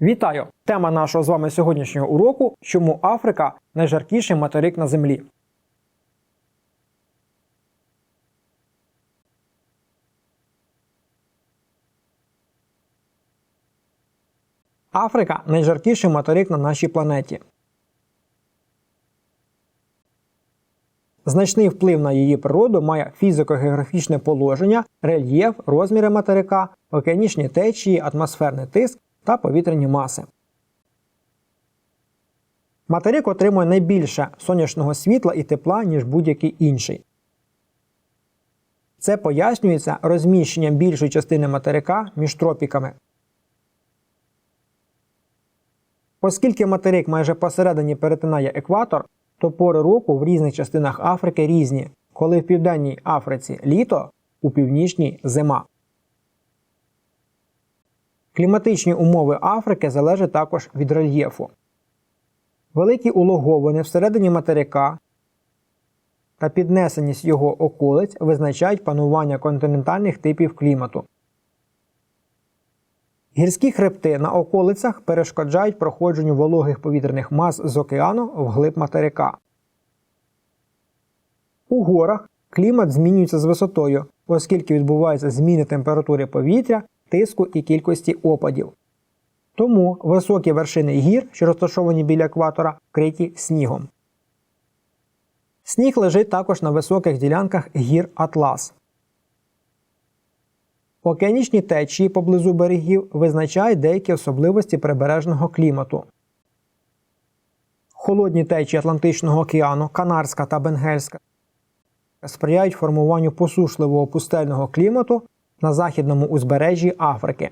Вітаю! Тема нашого з вами сьогоднішнього уроку чому Африка найжаркіший материк на землі. Африка найжаркіший материк на нашій планеті. Значний вплив на її природу має фізико-географічне положення, рельєф, розміри материка, океанічні течії, атмосферний тиск та повітряні маси. Материк отримує найбільше сонячного світла і тепла, ніж будь-який інший. Це пояснюється розміщенням більшої частини материка між тропіками. Оскільки материк майже посередині перетинає екватор, то пори року в різних частинах Африки різні, коли в Південній Африці літо, у північній зима. Кліматичні умови Африки залежать також від рельєфу. Великі улоговини всередині материка та піднесеність його околиць визначають панування континентальних типів клімату. Гірські хребти на околицях перешкоджають проходженню вологих повітряних мас з океану вглиб материка. У горах клімат змінюється з висотою, оскільки відбуваються зміни температури повітря, тиску і кількості опадів. Тому високі вершини гір, що розташовані біля екватора, вкриті снігом. Сніг лежить також на високих ділянках гір Атлас. Океанічні течії поблизу берегів визначають деякі особливості прибережного клімату. Холодні течії Атлантичного океану, Канарська та Бенгельська сприяють формуванню посушливого пустельного клімату на західному узбережжі Африки.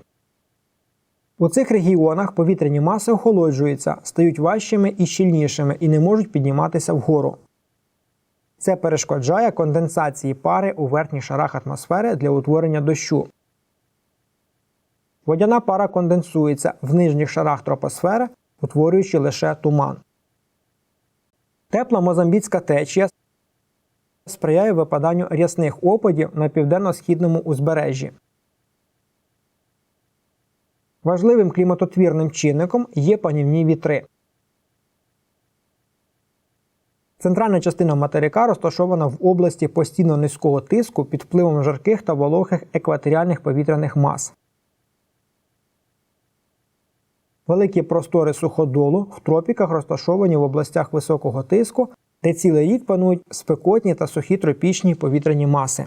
У цих регіонах повітряні маси охолоджуються, стають важчими і щільнішими і не можуть підніматися вгору. Це перешкоджає конденсації пари у верхніх шарах атмосфери для утворення дощу. Водяна пара конденсується в нижніх шарах тропосфери, утворюючи лише туман. Тепла мозамбіцька течія сприяє випаданню рясних опадів на південно-східному узбережжі. Важливим кліматотвірним чинником є панівні вітри. Центральна частина материка розташована в області постійно низького тиску під впливом жарких та вологих екваторіальних повітряних мас. Великі простори суходолу в тропіках розташовані в областях високого тиску, де цілий рік панують спекотні та сухі тропічні повітряні маси.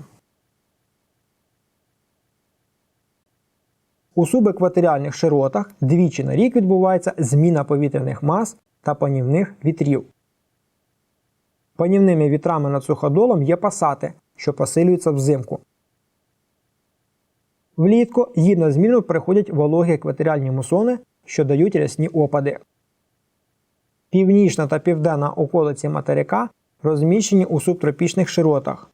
У субекваторіальних широтах двічі на рік відбувається зміна повітряних мас та панівних вітрів. Панівними вітрами над суходолом є пасати, що посилюються взимку. Влітку на зміну приходять вологі екваторіальні мусони, що дають рясні опади. Північна та південна околиці материка розміщені у субтропічних широтах.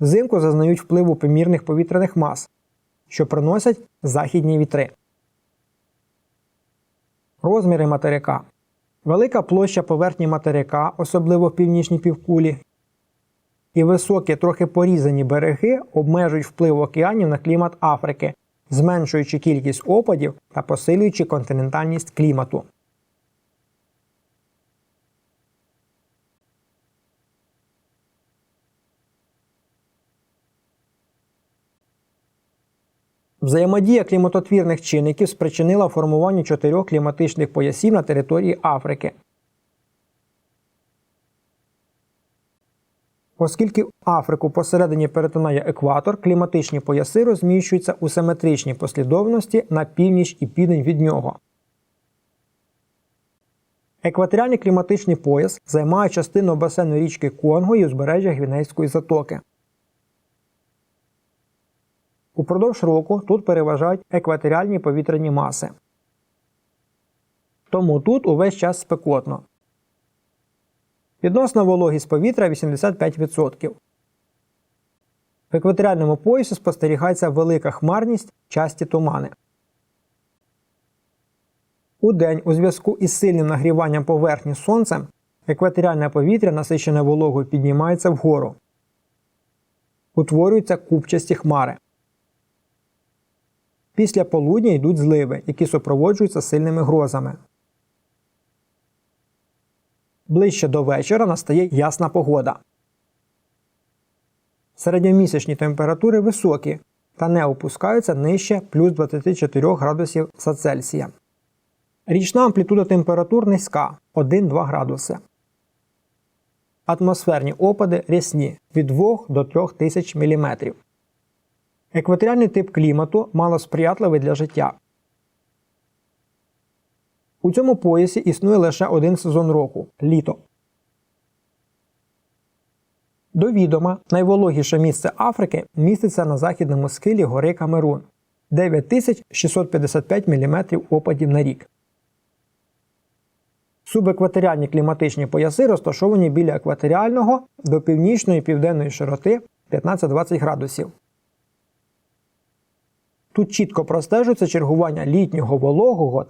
Взимку зазнають впливу помірних повітряних мас, що приносять західні вітри. Розміри материка. Велика площа поверхні материка, особливо в північній півкулі, і високі, трохи порізані береги обмежують вплив океанів на клімат Африки, зменшуючи кількість опадів та посилюючи континентальність клімату. Взаємодія кліматотвірних чинників спричинила формування чотирьох кліматичних поясів на території Африки. Оскільки Африку посередині перетинає екватор, кліматичні пояси розміщуються у симетричній послідовності на північ і південь від нього. Екваторіальний кліматичний пояс займає частину басейну річки Конго і узбережжя Гвінейської затоки. Упродовж року тут переважають екваторіальні повітряні маси. Тому тут увесь час спекотно. Відносна вологість повітря 85%. В екваторіальному поясі спостерігається велика хмарність, часті тумани. У день у зв'язку із сильним нагріванням поверхні сонцем екваторіальне повітря, насичене вологою, піднімається вгору. Утворюються купчасті хмари. Після полудня йдуть зливи, які супроводжуються сильними грозами. Ближче до вечора настає ясна погода. Середньомісячні температури високі та не опускаються нижче плюс 24 градусів за Цельсія. Річна амплітуда температур низька 1-2 градуси. Атмосферні опади рясні від 2 до 3 тисяч мм. Екваторіальний тип клімату малосприятливий для життя. У цьому поясі існує лише один сезон року літо. До відома, найвологіше місце Африки міститься на західному схилі гори Камерун 9655 мм опадів на рік. Субекваторіальні кліматичні пояси розташовані біля екваторіального до північної південної широти 15-20 градусів. Тут чітко простежується чергування літнього вологого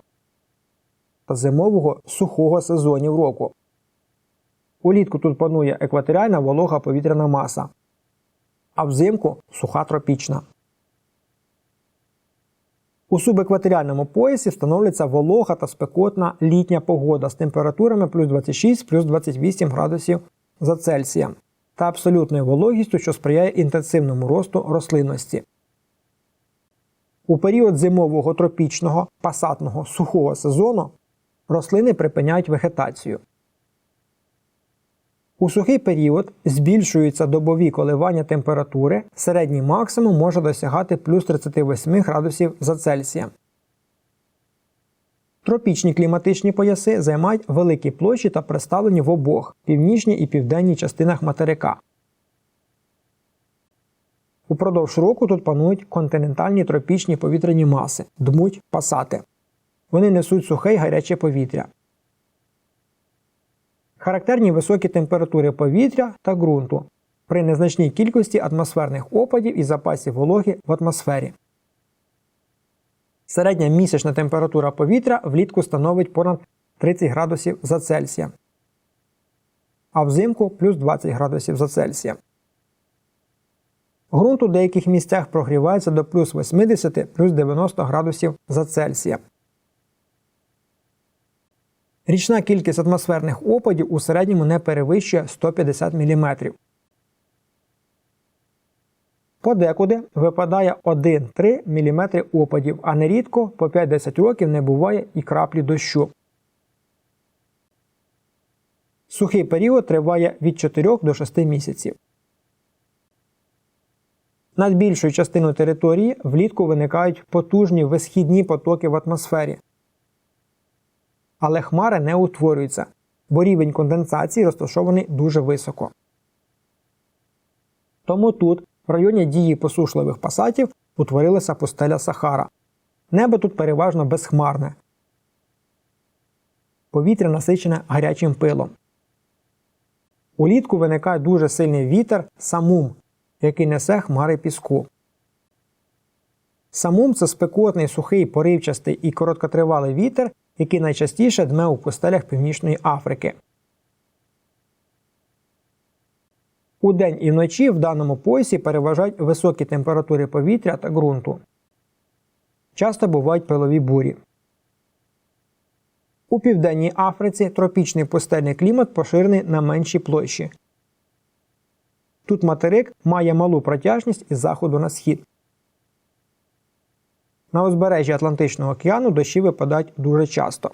та зимового сухого сезонів року. Улітку тут панує екваторіальна волога повітряна маса, а взимку суха тропічна. У субекваторіальному поясі встановлюється волога та спекотна літня погода з температурами плюс 26 плюс 28 градусів за Цельсієм та абсолютною вологістю, що сприяє інтенсивному росту рослинності. У період зимового тропічного пасатного сухого сезону рослини припиняють вегетацію. У сухий період збільшуються добові коливання температури, середній максимум може досягати плюс 38 градусів за Цельсієм. Тропічні кліматичні пояси займають великі площі та представлені в обох північній і південній частинах материка. Упродовж року тут панують континентальні тропічні повітряні маси, дмуть пасати. Вони несуть сухе й гаряче повітря. Характерні високі температури повітря та ґрунту при незначній кількості атмосферних опадів і запасів вологи в атмосфері. Середня місячна температура повітря влітку становить понад 30 градусів за Цельсія, а взимку плюс 20 градусів за Цельсія. Грунт у деяких місцях прогрівається до плюс 80 плюс 90 градусів за Цельсія. Річна кількість атмосферних опадів у середньому не перевищує 150 мм. Подекуди випадає 1-3 мм опадів, а нерідко по 5-10 років не буває і краплі дощу. Сухий період триває від 4 до 6 місяців. Над більшою частиною території влітку виникають потужні висхідні потоки в атмосфері але хмари не утворюються, бо рівень конденсації розташований дуже високо. Тому тут, в районі дії посушливих пасатів, утворилася пустеля Сахара. Небо тут переважно безхмарне. Повітря насичене гарячим пилом. Улітку виникає дуже сильний вітер самум, який несе хмари піску. Самум це спекотний, сухий, поривчастий і короткотривалий вітер, який найчастіше дме у пустелях Північної Африки. У день і вночі в даному поясі переважають високі температури повітря та ґрунту. Часто бувають пилові бурі. У Південній Африці тропічний пустельний клімат поширений на меншій площі. Тут материк має малу протяжність із заходу на схід. На узбережжі Атлантичного океану дощі випадають дуже часто.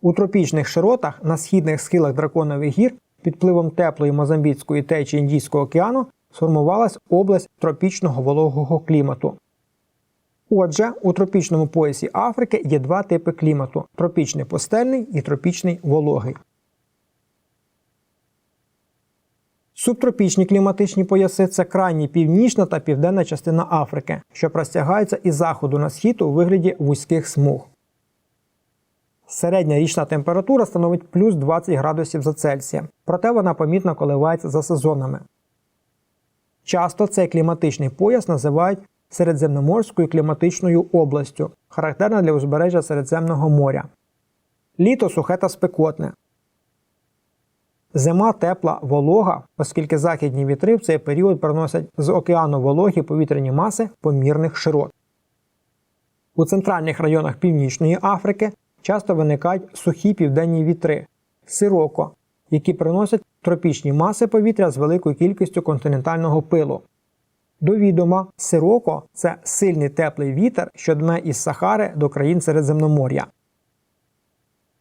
У тропічних широтах на східних схилах драконових гір під впливом теплої Мозамбітської течії Індійського океану сформувалась область тропічного вологого клімату. Отже, у тропічному поясі Африки є два типи клімату тропічний пустельний і тропічний вологий. Субтропічні кліматичні пояси це крайні північна та південна частина Африки, що простягається із заходу на схід у вигляді вузьких смуг. Середня річна температура становить плюс 20 градусів за Цельсія, проте вона помітно коливається за сезонами. Часто цей кліматичний пояс називають Середземноморською кліматичною областю, характерна для узбережжя Середземного моря. Літо сухе та спекотне, Зима тепла, волога, оскільки західні вітри в цей період приносять з океану вологі повітряні маси помірних широт. У центральних районах Північної Африки часто виникають сухі південні вітри сироко, які приносять тропічні маси повітря з великою кількістю континентального пилу. До відома, сироко це сильний теплий вітер, що дме із Сахари до країн Середземномор'я.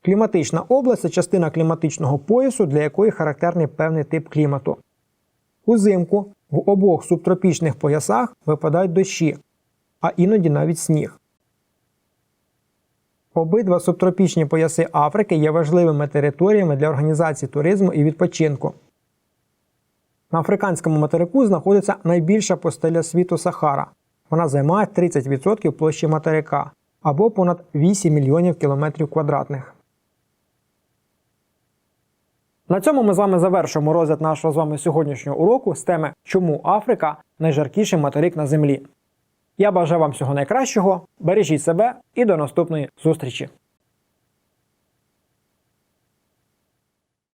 Кліматична область це частина кліматичного поясу, для якої характерний певний тип клімату. Узимку в обох субтропічних поясах випадають дощі, а іноді навіть сніг. Обидва субтропічні пояси Африки є важливими територіями для організації туризму і відпочинку. На африканському материку знаходиться найбільша пустеля світу Сахара. Вона займає 30% площі материка або понад 8 мільйонів кілометрів квадратних. На цьому ми з вами завершуємо розгляд нашого з вами сьогоднішнього уроку з теми Чому Африка найжаркіший материк на землі. Я бажаю вам всього найкращого, бережіть себе і до наступної зустрічі!